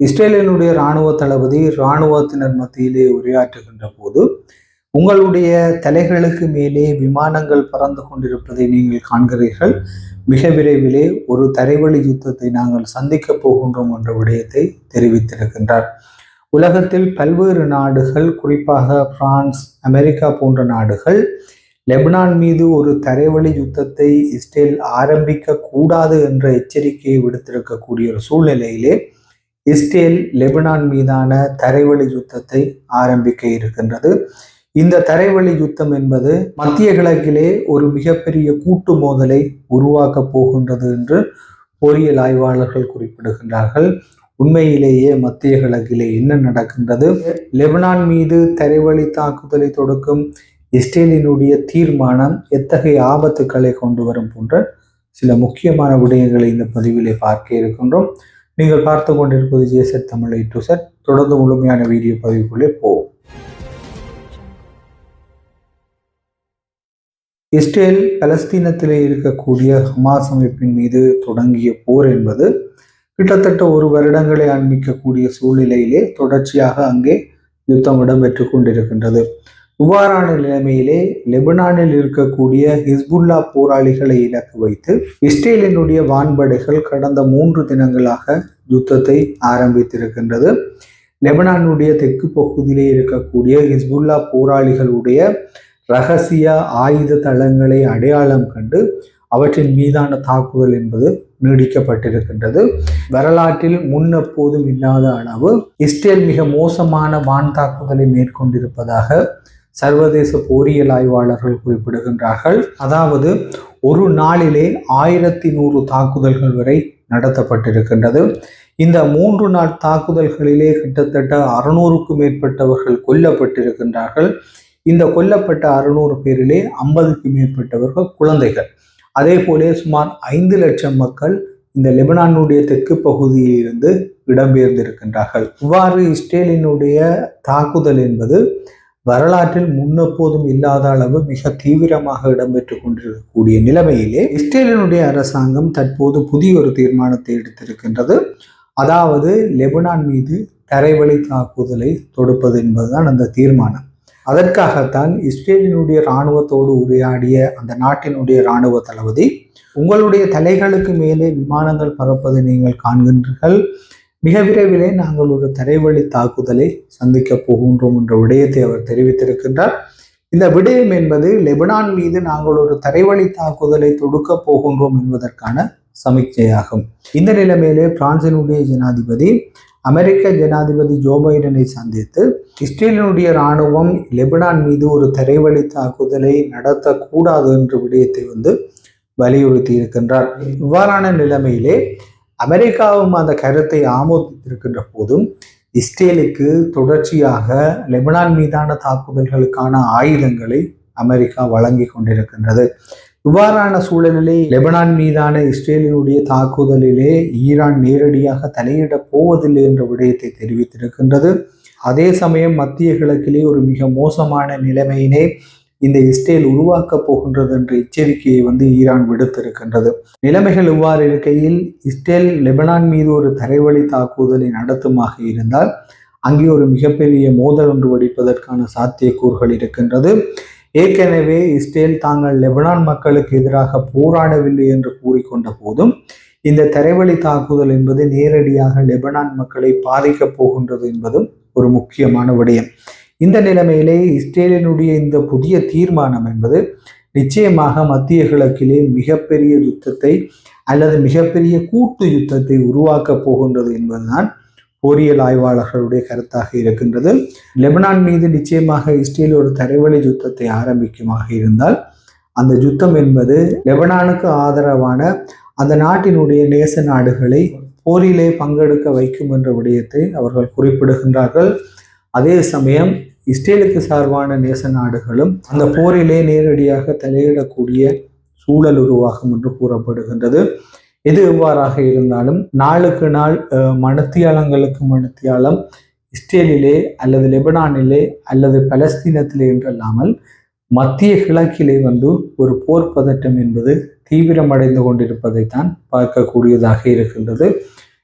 இஸ்ரேலினுடைய இராணுவ தளபதி இராணுவத்தினர் மத்தியிலே உரையாற்றுகின்ற போது உங்களுடைய தலைகளுக்கு மேலே விமானங்கள் பறந்து கொண்டிருப்பதை நீங்கள் காண்கிறீர்கள். மிக விரைவிலே ஒரு தரைவழி யுத்தத்தை நாங்கள் சந்திக்கப் போகின்றோம் என்ற விடயத்தை தெரிவித்திருக்கின்றார். உலகத்தில் பல்வேறு நாடுகள் குறிப்பாக பிரான்ஸ் அமெரிக்கா போன்ற நாடுகள் லெபனான் மீது ஒரு தரைவழி யுத்தத்தை இஸ்ரேல் ஆரம்பிக்க கூடாது என்ற எச்சரிக்கையை விடுத்திருக்கக்கூடிய ஒரு சூழ்நிலையிலே இஸ்ரேல் லெபனான் மீதான தரைவழி யுத்தத்தை ஆரம்பிக்க இருக்கின்றது. இந்த தரைவழி யுத்தம் என்பது மத்திய கிழக்கிலே ஒரு மிகப்பெரிய கூட்டு மோதலை உருவாக்க போகின்றது என்று பொறியியல் ஆய்வாளர்கள் குறிப்பிடுகின்றார்கள். உண்மையிலேயே மத்திய கிழக்கிலே என்ன நடக்கின்றது? லெபனான் மீது தரைவழி தாக்குதலை தொடுக்கும் இஸ்ரேலினுடைய தீர்மானம் எத்தகைய ஆபத்துக்களை கொண்டு வரும் போன்ற சில முக்கியமான விடயங்களை இந்த பதிவிலே பார்க்க இருக்கின்றோம். நீங்கள் பார்த்து கொண்டிருப்பது ஜேசட் தமிழ் டு செட் தொடர்ந்து முழுமையான வீடியோ பதிவுக்குள்ளே போவோம். இஸ்ரேல் பலஸ்தீனத்திலே இருக்கக்கூடிய ஹமாஸ் அமைப்பின் மீது தொடங்கிய போர் என்பது கிட்டத்தட்ட ஒரு வருடங்களை அண்மிக்கக்கூடிய சூழ்நிலையிலே தொடர்ச்சியாக அங்கே யுத்தம் இடம்பெற்று கொண்டிருக்கின்றது. இவ்வாறான நிலைமையிலே லெபனானில் இருக்கக்கூடிய ஹிஸ்புல்லா போராளிகளை இலக்கு வைத்து இஸ்ரேலினுடைய வான்படைகள் கடந்த மூன்று தினங்களாக யுத்தத்தை ஆரம்பித்திருக்கின்றது. லெபனானுடைய தெற்கு பகுதியிலே இருக்கக்கூடிய ஹிஸ்புல்லா போராளிகளுடைய ரகசிய ஆயுத தளங்களை அடையாளம் கண்டு அவற்றின் மீதான தாக்குதல் என்பது நீடிக்கப்பட்டிருக்கின்றது. வரலாற்றில் முன்னெப்போதும் இல்லாத அளவு இஸ்ரேல் மிக மோசமான வான் தாக்குதலை மேற்கொண்டிருப்பதாக சர்வதேச போரியல் ஆய்வாளர்கள் குறிப்பிடுகின்றார்கள். அதாவது ஒரு நாளிலே ஆயிரத்தி நூறு தாக்குதல்கள் வரை நடத்தப்பட்டிருக்கின்றது. இந்த மூன்று நாள் தாக்குதல்களிலே கிட்டத்தட்ட அறுநூறுக்கும் மேற்பட்டவர்கள் கொல்லப்பட்டிருக்கின்றார்கள். இந்த கொல்லப்பட்ட அறுநூறு பேரிலே ஐம்பதுக்கும் மேற்பட்டவர்கள் குழந்தைகள். அதே போலே சுமார் ஐந்து லட்சம் மக்கள் இந்த லெபனானுடைய தெற்கு பகுதியில் இருந்து இடம்பெயர்ந்திருக்கின்றார்கள். இவ்வாறு இஸ்ரேலினுடைய தாக்குதல் என்பது வரலாற்றில் முன்னெப்போதும் இல்லாத அளவு மிக தீவிரமாக இடம்பெற்று கொண்டிருக்கக்கூடிய நிலைமையிலே இஸ்ரேலினுடைய அரசாங்கம் தற்போது புதிய ஒரு தீர்மானத்தை எடுத்திருக்கின்றது. அதாவது லெபனான் மீது தரைவழி தாக்குதலை தொடுப்பது என்பதுதான் அந்த தீர்மானம். அதற்காகத்தான் இஸ்ரேலினுடைய இராணுவத்தோடு உரையாடிய அந்த நாட்டினுடைய இராணுவ தளபதி உங்களுடைய தலைகளுக்கு மேலே விமானங்கள் பறப்பதை நீங்கள் காண்கின்றீர்கள். மிக விரைவிலே நாங்கள் ஒரு தரைவழி தாக்குதலை சந்திக்க போகின்றோம் என்ற விடயத்தை அவர் தெரிவித்திருக்கின்றார். இந்த விடயம் என்பது லெபனான் மீது நாங்கள் ஒரு தரைவழி தாக்குதலை தொடுக்க போகின்றோம் என்பதற்கான சமிக்ஞையாகும். இந்த நிலைமையிலே பிரான்சினுடைய ஜனாதிபதி அமெரிக்க ஜனாதிபதி ஜோ பைடனை சந்தித்து இஸ்ரேலினுடைய இராணுவம் லெபனான் மீது ஒரு தரைவழி தாக்குதலை நடத்தக்கூடாது என்ற விடயத்தை வந்து வலியுறுத்தி இருக்கின்றார் இவ்வாறான நிலைமையிலே அமெரிக்காவும் அந்த கருத்தை ஆமோதித்திருக்கின்ற போதும் இஸ்ரேலுக்கு தொடர்ச்சியாக லெபனான் மீதான தாக்குதல்களுக்கான ஆயுதங்களை அமெரிக்கா வழங்கி கொண்டிருக்கின்றது. இவ்வாறான சூழலிலே லெபனான் மீதான இஸ்ரேலினுடைய தாக்குதலிலே ஈரான் நேரடியாக தலையிடப் போவதில்லை என்ற விடயத்தை தெரிவித்திருக்கின்றது. அதே சமயம் மத்திய கிழக்கிலே ஒரு மிக மோசமான நிலைமையினை இந்த இஸ்ரேல் உருவாக்கப் போகின்றது என்ற எச்சரிக்கையை வந்து ஈரான் விடுத்திருக்கின்றது. நிலைமைகள் இவ்வாறு இருக்கையில் இஸ்ரேல் லெபனான் மீது ஒரு தரைவழி தாக்குதலை நடத்துமாக இருந்தால் அங்கே ஒரு மிகப்பெரிய மோதல் ஒன்று வெடிப்பதற்கான சாத்தியக்கூறுகள் இருக்கின்றது. ஏற்கனவே இஸ்ரேல் தாங்கள் லெபனான் மக்களுக்கு எதிராக போராடவில்லை என்று கூறிக்கொண்ட போதும் இந்த தரைவழி தாக்குதல் என்பது நேரடியாக லெபனான் மக்களை பாதிக்கப் போகின்றது என்பதும் ஒரு முக்கியமான விடயம். இந்த நிலைமையிலே இஸ்ரேலினுடைய இந்த புதிய தீர்மானம் என்பது நிச்சயமாக மத்திய கிழக்கிலே மிகப்பெரிய யுத்தத்தை அல்லது மிகப்பெரிய கூட்டு யுத்தத்தை உருவாக்கப் போகின்றது என்பதுதான் போரியல் ஆய்வாளர்களுடைய கருத்தாக இருக்கின்றது. லெபனான் மீது நிச்சயமாக இஸ்ரேல் ஒரு தரைவழி யுத்தத்தை ஆரம்பிக்குமாக இருந்தால் அந்த யுத்தம் என்பது லெபனானுக்கு ஆதரவான அந்த நாட்டினுடைய நேச நாடுகளை போரிலே பங்கெடுக்க வைக்கும் என்ற விடயத்தை அவர்கள் குறிப்பிடுகின்றார்கள். அதே சமயம் இஸ்ரேலுக்கு சார்பான நேச நாடுகளும் அந்த போரிலே நேரடியாக தலையிடக்கூடிய சூழல் உருவாகும் என்று கூறப்படுகின்றது. எது எவ்வாறாக இருந்தாலும் நாளுக்கு நாள் மனத்தியாளங்களுக்கு மனத்தியாலம் இஸ்ரேலிலே அல்லது லெபனானிலே அல்லது பலஸ்தீனத்திலே என்றல்லாமல் மத்திய கிழக்கிலே வந்து ஒரு போர் பதட்டம் என்பது தீவிரமடைந்து கொண்டிருப்பதைத்தான் பார்க்கக்கூடியதாக இருக்கின்றது.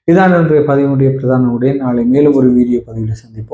இதான் இன்றைய பதிவினுடைய பிரதான உடைய நாளை மேலும் ஒரு வீடியோ பதிவில் சந்திப்போம்.